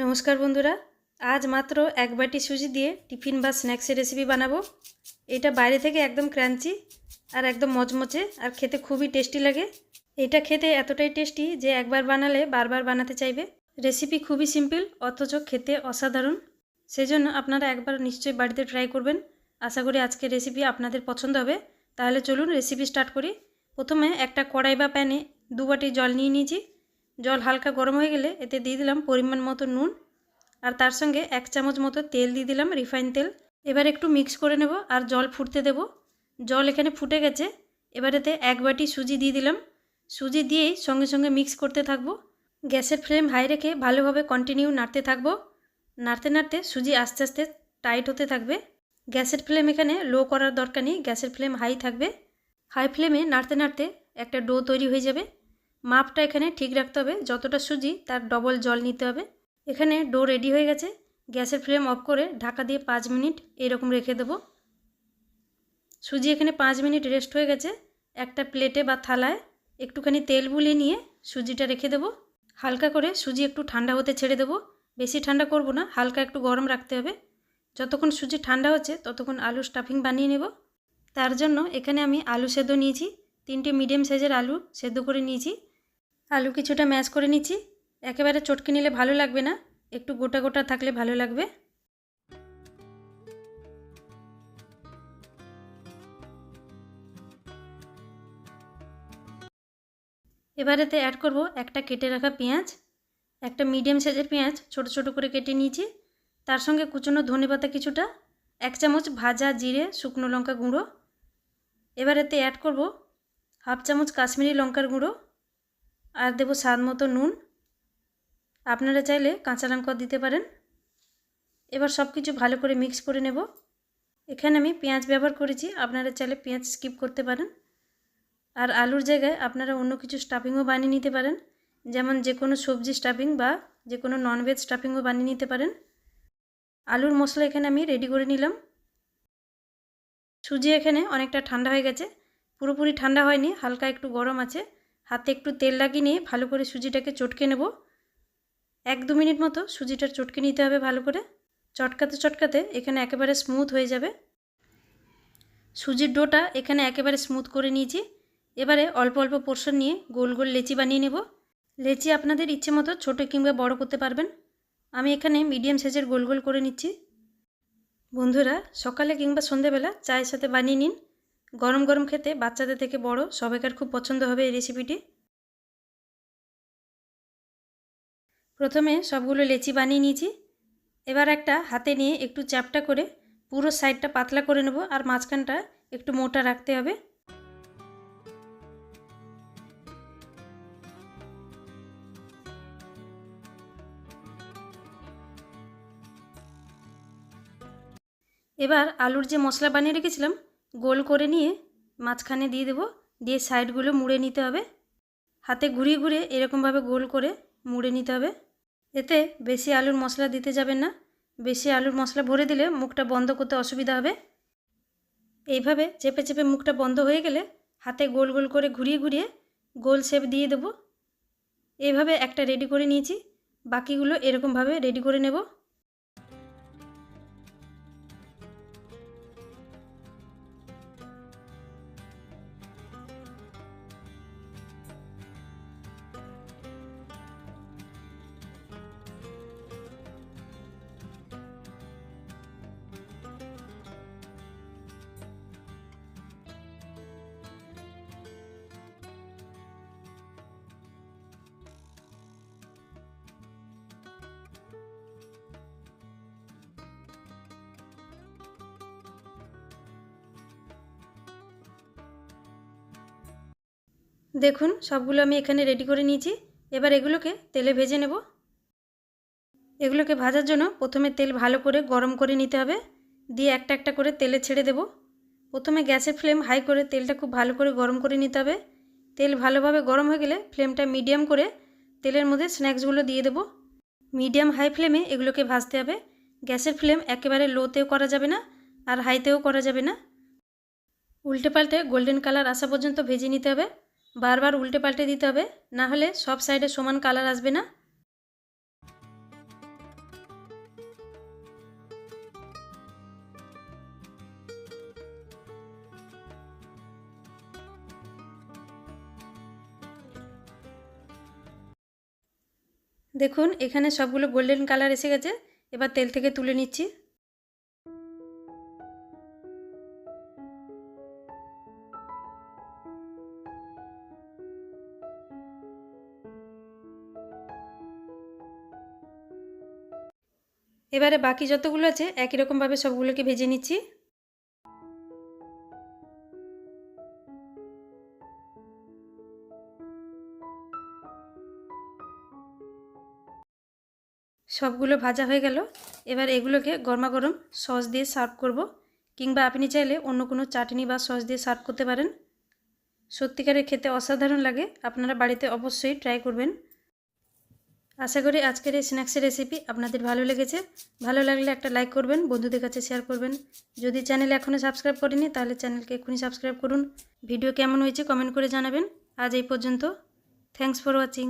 নমস্কার বন্ধুরা, আজ মাত্র এক বাটি সুজি দিয়ে টিফিন বা স্ন্যাক্সের রেসিপি বানাবো। এটা বাইরে থেকে একদম ক্রাঞ্চি আর একদম মচমচে আর খেতে খুবই টেস্টি লাগে। এটা খেতে এতটাই টেস্টি যে একবার বানালে বারবার বানাতে চাইবে। রেসিপি খুবই সিম্পল অথচ খেতে অসাধারণ। সেজন্য আপনারা একবার নিশ্চয়ই বাড়িতে ট্রাই করবেন। আশা করি আজকের রেসিপি আপনাদের পছন্দ হবে। তাহলে চলুন রেসিপি স্টার্ট করি। প্রথমে একটা কড়াই বা প্যানে দু বাটি জল নিয়ে নিয়েছি। জল হালকা গরম হয়ে গেলে এতে দিয়ে দিলাম পরিমাণ মতো নুন আর তার সঙ্গে এক চামচ মতো তেল দিয়ে দিলাম রিফাইন তেল। এবার একটু মিক্স করে নেব আর জল ফুটতে দেব। জল এখানে ফুটে গেছে। এবার এতে এক বাটি সুজি দিয়ে দিলাম। সুজি দিয়েই সঙ্গে সঙ্গে মিক্স করতে থাকব। গ্যাসের ফ্লেম হাই রেখে ভালোভাবে কন্টিনিউ নাড়তে থাকব। নাড়তে নাড়তে সুজি আস্তে আস্তে টাইট হতে থাকবে। গ্যাসের ফ্লেম এখানে লো করার দরকার নেই। গ্যাসের ফ্লেম হাই থাকবে। হাই ফ্লেমে নাড়তে নাড়তে একটা ডো তৈরি হয়ে যাবে। মাপটা এখানে ঠিক রাখতে হবে। যতটা সুজি, তার ডবল জল নিতে হবে। এখানে ডো রেডি হয়ে গেছে। গ্যাসের ফ্লেম অফ করে ঢাকা দিয়ে পাঁচ মিনিট এরকম রেখে দেবো। সুজি এখানে পাঁচ মিনিট রেস্ট হয়ে গেছে। একটা প্লেটে বা থালায় একটুখানি তেল বুলিয়ে নিয়ে সুজিটা রেখে দেবো। হালকা করে সুজি একটু ঠান্ডা হতে ছেড়ে দেবো। বেশি ঠান্ডা করব না, হালকা একটু গরম রাখতে হবে। যতক্ষণ সুজি ঠান্ডা হচ্ছে, ততক্ষণ আলু স্টাফিং বানিয়ে নেব। তার জন্য এখানে আমি আলু সেদ্ধ নিয়েছি। তিনটে মিডিয়াম সাইজের আলু সেদ্ধ করে নিয়েছি। আলু কিছুটা ম্যাশ করে নিচ্ছি। একেবারে চটকে নিলে ভালো লাগবে না। একটু গোটা গোটা থাকলে ভালো লাগবে। এবারেতে অ্যাড করব একটা কেটে রাখা পেঁয়াজ। একটা মিডিয়াম সাইজের পেঁয়াজ ছোট ছোট করে কেটে নিয়েছি। তার সঙ্গে কুচনো ধনে পাতা কিছুটা, এক চামচ ভাজা জিরে, শুকনো লঙ্কা গুঁড়ো। এবার এতে অ্যাড করব হাফ চামচ কাশ্মীরি লঙ্কার গুঁড়ো। আর দেবো স্বাদ মতো নুন। আপনারা চাইলে কাঁচা লঙ্কা দিতে পারেন। এবার সব কিছু ভালো করে মিক্স করে নেব। এখানে আমি পেঁয়াজ ব্যবহার করেছি, আপনারা চাইলে পেঁয়াজ স্কিপ করতে পারেন। আর আলুর জায়গায় আপনারা অন্য কিছু স্টাফিংও বানিয়ে নিতে পারেন। যেমন যে কোনো সবজি স্টাফিং বা যে কোনো ননভেজ স্টাফিংও বানিয়ে নিতে পারেন। আলুর মশলা এখানে আমি রেডি করে নিলাম। সুজি এখানে অনেকটা ঠান্ডা হয়ে গেছে। পুরোপুরি ঠান্ডা হয়নি, হালকা একটু গরম আছে। হাতে একটু তেল লাগিয়ে নিয়ে ভালো করে সুজিটাকে চটকে নেব। এক দু মিনিট মতো সুজিটা চটকে নিতে হবে ভালো করে। চটকাতে চটকাতে এখানে একেবারে স্মুথ হয়ে যাবে। সুজির ডোটা এখানে একেবারে স্মুথ করে নিয়েছি। এবারে অল্প অল্প পোর্শন নিয়ে গোল গোল লেচি বানিয়ে নেব। লেচি আপনাদের ইচ্ছে মতো ছোটো কিংবা বড় করতে পারবেন। আমি এখানে মিডিয়াম সাইজের গোল গোল করে নিচ্ছি। বন্ধুরা, সকালে কিংবা সন্ধেবেলা চায়ের সাথে বানিয়ে নিন। গরম গরম খেতে বাচ্চাদের থেকে বড়, সবাইকার খুব পছন্দ হবে এই রেসিপিটি প্রথমে সবগুলো লেচি বানিয়ে নিয়েছি। এবার একটা হাতে নিয়ে একটু চ্যাপটা করে পুরো সাইডটা পাতলা করে নেব আর মাঝখানটা একটু মোটা রাখতে হবে। এবার আলুর যে মশলা বানিয়ে রেখেছিলাম গোল করে নিয়ে মাঝখানে দিয়ে দেবো। দিয়ে সাইডগুলো মুড়ে নিতে হবে। হাতে ঘুরিয়ে ঘুরিয়ে এরকমভাবে গোল করে মুড়ে নিতে হবে। এতে বেশি আলুর মশলা দিতে যাবেন না। বেশি আলুর মশলা ভরে দিলে মুখটা বন্ধ করতে অসুবিধা হবে। এইভাবে চেপে চেপে মুখটা বন্ধ হয়ে গেলে হাতে গোল গোল করে ঘুরিয়ে ঘুরিয়ে গোল শেপ দিয়ে দেবো। এইভাবে একটা রেডি করে নিয়েছি। বাকিগুলো এরকমভাবে রেডি করে নেব। দেখুন, সবগুলো আমি এখানে রেডি করে নিয়েছি। এবার এগুলোকে তেলে ভেজে নেব। এগুলোকে ভাজার জন্য প্রথমে তেল ভালো করে গরম করে নিতে হবে। দিয়ে একটা একটা করে তেলে ছেড়ে দেব। প্রথমে গ্যাসের ফ্লেম হাই করে তেলটা খুব ভালো করে গরম করে নিতে হবে। তেল ভালোভাবে গরম হয়ে গেলে ফ্লেমটা মিডিয়াম করে তেলের মধ্যে স্ন্যাক্সগুলো দিয়ে দেব। মিডিয়াম হাই ফ্লেমে এগুলোকে ভাজতে হবে। গ্যাসের ফ্লেম একেবারে লোতেও করা যাবে না আর হাইতেও করা যাবে না। উল্টে পাল্টে গোল্ডেন কালার আসা পর্যন্ত ভেজে নিতে হবে। বারবার উল্টে পাল্টে দিতে হবে, না হলে সব সাইডে সমান কালার আসবে না। দেখুন, এখানে সবগুলো গোল্ডেন কালার এসে গেছে। এবার তেল থেকে তুলে নিচ্ছি। এবারে বাকি যতগুলো আছে, একই রকমভাবে সবগুলোকে ভেজে নিচ্ছি। সবগুলো ভাজা হয়ে গেল। এবার এগুলোকে গরমা গরম সস দিয়ে সার্ভ করব, কিংবা আপনি চাইলে অন্য কোনো চাটনি বা সস দিয়ে সার্ভ করতে পারেন। সত্যিকারের খেতে অসাধারণ লাগে, আপনারা বাড়িতে অবশ্যই ট্রাই করবেন। আশা করি আজকের এই স্ন্যাক্সের রেসিপি আপনাদের ভালো লেগেছে। ভালো লাগলে একটা লাইক করবেন, বন্ধুদের কাছে শেয়ার করবেন। যদি চ্যানেল এখনও সাবস্ক্রাইব করেনি তাহলে চ্যানেলকে এক্ষুনি সাবস্ক্রাইব করুন। ভিডিও কেমন হয়েছে কমেন্ট করে জানাবেন। আজ এই পর্যন্ত থ্যাংকস ফর ওয়াচিং